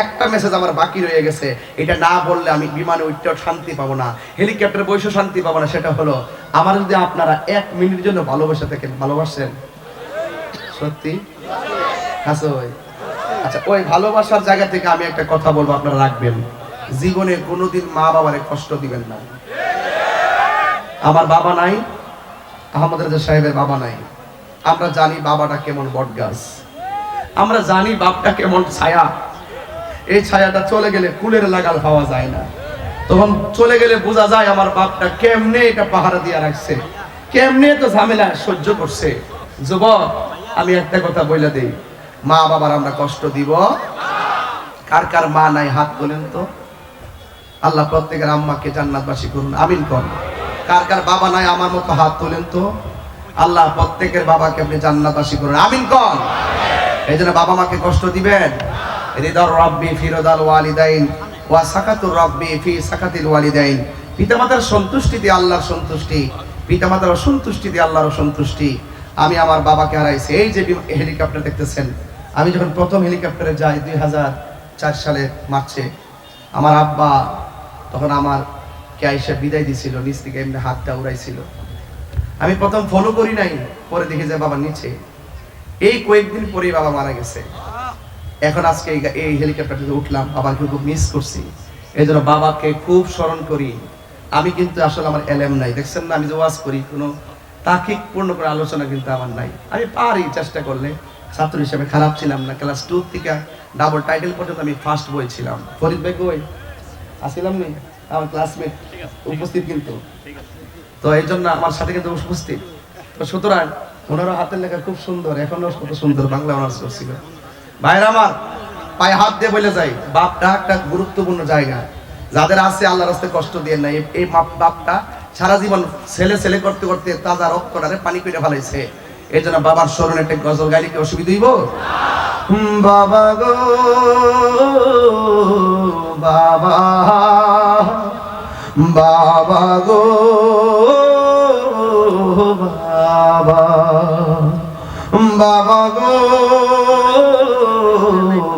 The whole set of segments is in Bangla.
একটা মেসেজ আমার বাকি রয়ে গেছে। এটা না বললে আমি বিমানে উঠতেও শান্তি পাবো না, হেলিকপ্টারে বসে শান্তি পাবো না, সেটা হলো, আমার যদি আপনারা এক মিনিটের জন্য ভালোবাসা থাকেন ভালোবাসেন, সত্যি? হাসো ভাই আচ্ছা ওই ভালোবাসার জায়গা থেকে আমি একটা কথা বলব, আপনারা রাখবেন। জীবনে কোনোদিন মা বাবারে কষ্ট দিবেন না। আমার বাবা নাই, আহমদ রাজা সাহেবের বাবা নাই। আমরা জানি বাবাটা কেমন বটগাছ। আমরা জানি বাপটা কেমন ছায়া। এই ছায়াটা চলে গেলে কুলের লাগাল পাওয়া যায় না। তখন চলে গেলে বোঝা যায় আমার বাপটা কেমনে এটা পাহারা দিয়া রাখছে। কেমনে তো ঝামেলা সহ্য করছে। যুবক, আমি একটা কথা বলে দেই। মা বাবার আমরা কষ্ট দিব। কার কার মা নাই হাত তোলেন তো। আল্লাহ প্রত্যেকের আম্মাকে জান্নাতবাসী করুন, আমিন কর কার কার বাবা নাই আমার মতো হাত তোলেন তো। আল্লাহ প্রত্যেকের বাবাকে আপনি জান্নাতবাসী করুন, আমিন কর এই জন্য বাবা মাকে কষ্ট দিবেন। হৃদর রব্বি ফিরদাল ওয়ালিদাইন ওয়া সাকাতুর রব্বি ফি সাকাতিল ওয়ালিদাইন। পিতামাতার সন্তুষ্টিতে আল্লাহর সন্তুষ্টি, পিতামাতার অসন্তুষ্টিতে আল্লাহর অসন্তুষ্টি। আমি আমার বাবাকে হারাইছি। এই যে হেলিকপ্টার দেখতেছেন, আমি যখন প্রথম হেলিকপ্টারে যাই দুই হাজার চার সালে মার্চে, আমার আব্বা তখন আমার কে আইসা বিদায় দিছিল, নিচ থেকে এমনি হাতটা উড়াইছিল। আমি প্রথম ফলো করি নাই, পরে দেখি যে বাবা নিচে। এই কয়েকদিন পরেই বাবা মারা গেছে। এখন আজকে এই হেলিকপ্টারটিতে উঠলাম, বাবাকে খুব মিস করছি। এই জন্য বাবাকে খুব স্মরণ করি। আমি কিন্তু আসলে আমার এলএম নাই। দেখছেন না, আমি যে ওয়াজ করি, কোনো তাকিক পূর্ণ করে আলোচনা কিন্তু আমার নাই। আমি পারি চেষ্টা করলে। ছাত্র হিসেবে খারাপ ছিলাম না। ক্লাস টু থেকে ডাবল টাইটেল পর্যন্ত আমি ফার্স্ট বই ছিলাম। ফরিদ ভাই কই? আসিলাম নি? আমার ক্লাসমেট উপস্থিত কিন্তু। তো এই জন্য আমার সাথে কিন্তু উপস্থিত। তো সুতরাং ওনারও হাতের লেখা খুব সুন্দর। এখনও কত সুন্দর বাংলা অনার্স করছিল। ভাইরা আমার, পায়ে হাত দিয়ে বলে যাই, বাপটা একটা গুরুত্বপূর্ণ জায়গা। যাদের আছে আল্লাহ রাস্তায় কষ্ট দিয়ে নাই, এই- এই বাপ- বাপটা সারা জীবন ছেলে ছেলে করতে করতে তাজা রক্তটারে পানি করে ফেলাইছে। এই জন্য বাবার স্মরণে একটা গজল গাইলে কি অসুবিধা হইব? বাবা গো, বাবা বাবা গো, বাবা বাবা গো।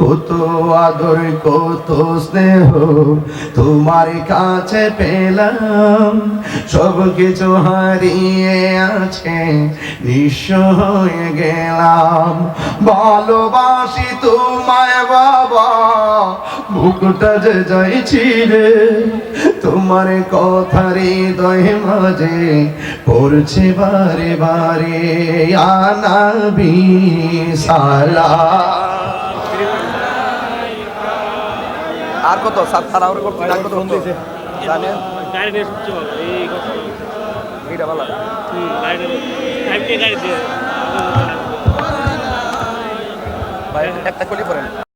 কত আদর কত স্নেহ, তোমার কাছে পেলাম। সব কিছু হারিয়ে আছে, নিঃস্ব হয়ে গেলাম। ভালোবাসি তোমায় বাবা বুকটা যে যাইছি রে তোমার কথা হৃদয় মাঝে পড়ছে বারে বারে। আনাবি সালা। আর কত? সাত তারা আওয়ার করতে আর কত জানেন গাড়ি নিয়ে সবচেয়ে ভালো এই কথা। এইটা ভালো গাড়ি টাইম গাড়ি দিয়ে। ভাই একটা কলি পড়েন